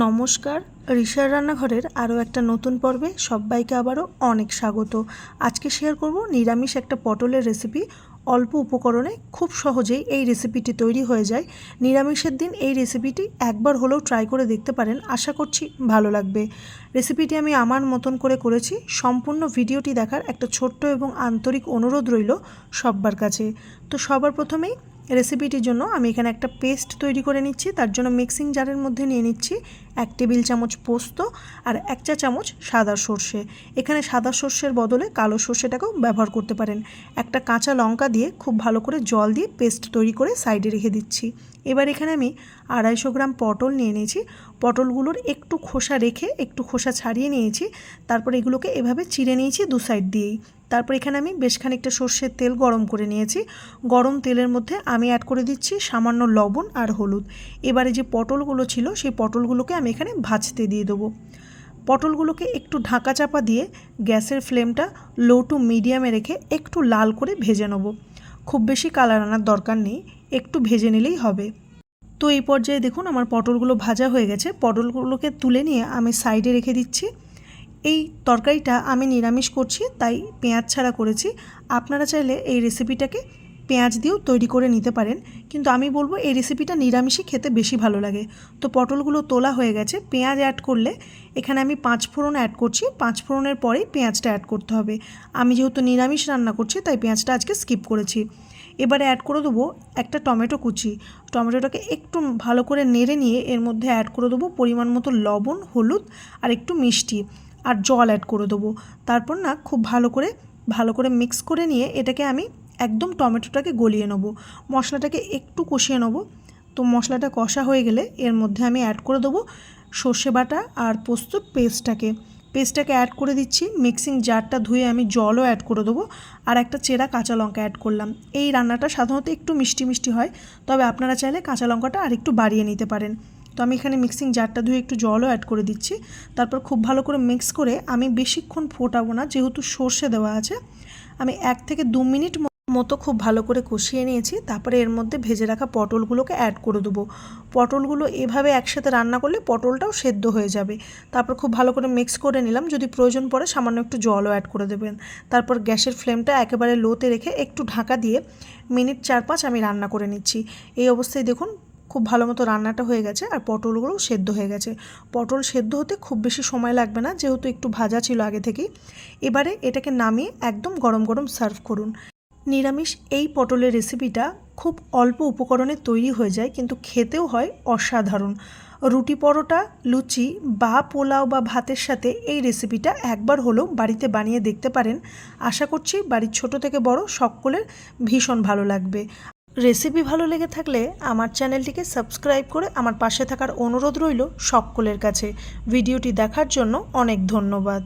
নমস্কার ঋষার রান্নাঘরের আরও একটা নতুন পর্বে সবাইকে আবারও অনেক স্বাগত। আজকে শেয়ার করব নিরামিষ একটা পটলের রেসিপি অল্প উপকরণে খুব সহজেই এই রেসিপিটি তৈরি হয়ে যায়। নিরামিষের দিন এই রেসিপিটি একবার হলেও ট্রাই করে দেখতে পারেন, আশা করছি ভালো লাগবে। রেসিপিটি আমি আমার মতন করে করেছি, সম্পূর্ণ ভিডিওটি দেখার একটা ছোট্ট এবং আন্তরিক অনুরোধ রইল সব্বার কাছে। তো সবার প্রথমেই রেসিপিটির জন্য আমি এখানে একটা পেস্ট তৈরি করে নিচ্ছি। তার জন্য মিক্সিং জারের মধ্যে নিয়ে নিচ্ছি এক টেবিল চামচ পোস্ত আর এক চা চামচ সাদা সর্ষে। এখানে সাদা সর্ষের বদলে কালো সর্ষেটাকেও ব্যবহার করতে পারেন। একটা কাঁচা লঙ্কা দিয়ে খুব ভালো করে জল দিয়ে পেস্ট তৈরি করে সাইডে রেখে দিচ্ছি। এবার এখানে আমি আড়াইশো গ্রাম পটল নিয়ে নিয়েছি। পটলগুলোর একটু খোসা রেখে একটু খোসা ছাড়িয়ে নিয়েছি। তারপর এগুলোকে এভাবে চিড়ে নিয়েছি দু সাইড দিয়েই। তারপর এখানে আমি বেশ খানিকটা সর্ষের তেল গরম করে নিয়েছি। গরম তেলের মধ্যে আমি অ্যাড করে দিচ্ছি সামান্য লবণ আর হলুদ। এবারে যে পটলগুলো ছিল, সেই পটলগুলোকে আমি এখানে ভাজতে দিয়ে দেবো। পটলগুলোকে একটু ঢাকা চাপা দিয়ে গ্যাসের ফ্লেমটা লো টু মিডিয়ামে রেখে একটু লাল করে ভেজে নেব। খুব বেশি কালার আনার দরকার নেই, একটু ভেজে নিলেই হবে। তো এই পর্যায়ে দেখুন, আমার পটলগুলো ভাজা হয়ে গেছে। পটলগুলোকে তুলে নিয়ে আমি সাইডে রেখে দিচ্ছি। এই তরকারিটা আমি নিরামিষ করছি, তাই পেঁয়াজ ছাড়া করেছি। আপনারা চাইলে এই রেসিপিটাকে পেঁয়াজ দিয়েও তৈরি করে নিতে পারেন। কিন্তু আমি বলব, এই রেসিপিটা নিরামিষই খেতে বেশি ভালো লাগে। তো পটলগুলো তোলা হয়ে গেছে, পেঁয়াজ অ্যাড করলে এখানে আমি পাঁচ ফোড়ন অ্যাড করছি। পাঁচ ফোড়নের পরেই পেঁয়াজটা অ্যাড করতে হবে। আমি যেহেতু নিরামিষ রান্না করছি, তাই পেঁয়াজটা আজকে স্কিপ করেছি। এবারে অ্যাড করে দেবো একটা টমেটো কুচি। টমেটোটাকে একটু ভালো করে নেড়ে নিয়ে এর মধ্যে অ্যাড করে দেবো পরিমাণ মতো লবণ, হলুদ আর একটু মিষ্টি। আর জল অ্যাড করে দেবো। তারপর না খুব ভালো করে ভালো করে মিক্স করে নিয়ে এটাকে আমি একদম টমেটোটাকে গলিয়ে নেব। মশলাটাকে একটু কষিয়ে নেব। তো মশলাটা কষা হয়ে গেলে এর মধ্যে আমি অ্যাড করে দেবো সর্ষে বাটা আর পোস্তর পেস্টটাকে পেস্টটাকে অ্যাড করে দিচ্ছি মিক্সিং জারটা ধুয়ে আমি জলও অ্যাড করে দেবো। আর একটা চেরা কাঁচা লঙ্কা অ্যাড করলাম। এই রান্নাটা সাধারণত একটু মিষ্টি মিষ্টি হয়, তবে আপনারা চাইলে কাঁচা লঙ্কাটা আর একটু বাড়িয়ে নিতে পারেন। তো আমি এখানে মিক্সিং জারটা ধুয়ে একটু জলও অ্যাড করে দিচ্ছি। তারপর খুব ভালো করে মিক্স করে আমি বেশিক্ষণ ফোটাবো না, যেহেতু সর্ষে দেওয়া আছে। আমি এক থেকে দু মিনিট মতো খুব ভালো করে কষিয়ে নিয়েছি, তারপরে এর মধ্যে ভেজে রাখা পটলগুলোকে অ্যাড করে দেবো। পটলগুলো এভাবে একসাথে রান্না করলে পটলটাও সেদ্ধ হয়ে যাবে। তারপর খুব ভালো করে মিক্স করে নিলাম, যদি প্রয়োজন পড়ে সামান্য একটু জলও অ্যাড করে দেবেন। তারপর গ্যাসের ফ্লেমটা একেবারে লোতে রেখে একটু ঢাকা দিয়ে মিনিট চার পাঁচ আমি রান্না করে নিচ্ছি। এই অবস্থায় দেখুন খুব ভালো মতো রান্নাটা হয়ে গেছে আর পটলগুলোও সেদ্ধ হয়ে গেছে। পটল সেদ্ধ হতে খুব বেশি সময় লাগবে না, যেহেতু একটু ভাজা ছিল আগে থেকেই। এবারে এটাকে নামিয়ে একদম গরম গরম সার্ভ করুন। নিরামিষ এই পটলের রেসিপিটা খুব অল্প উপকরণে তৈরি হয়ে যায়, কিন্তু খেতেও হয় অসাধারণ। রুটি পরোটা, লুচি বা পোলাও বা ভাতের সাথে এই রেসিপিটা একবার হলেও বাড়িতে বানিয়ে দেখতে পারেন। আশা করছি বাড়ির ছোট থেকে বড় সকলের ভীষণ ভালো লাগবে। রেসিপি ভালো লেগে থাকলে আমার চ্যানেলটিকে সাবস্ক্রাইব করে আমার পাশে থাকার অনুরোধ রইল সকলের কাছে। ভিডিওটি দেখার জন্য অনেক ধন্যবাদ।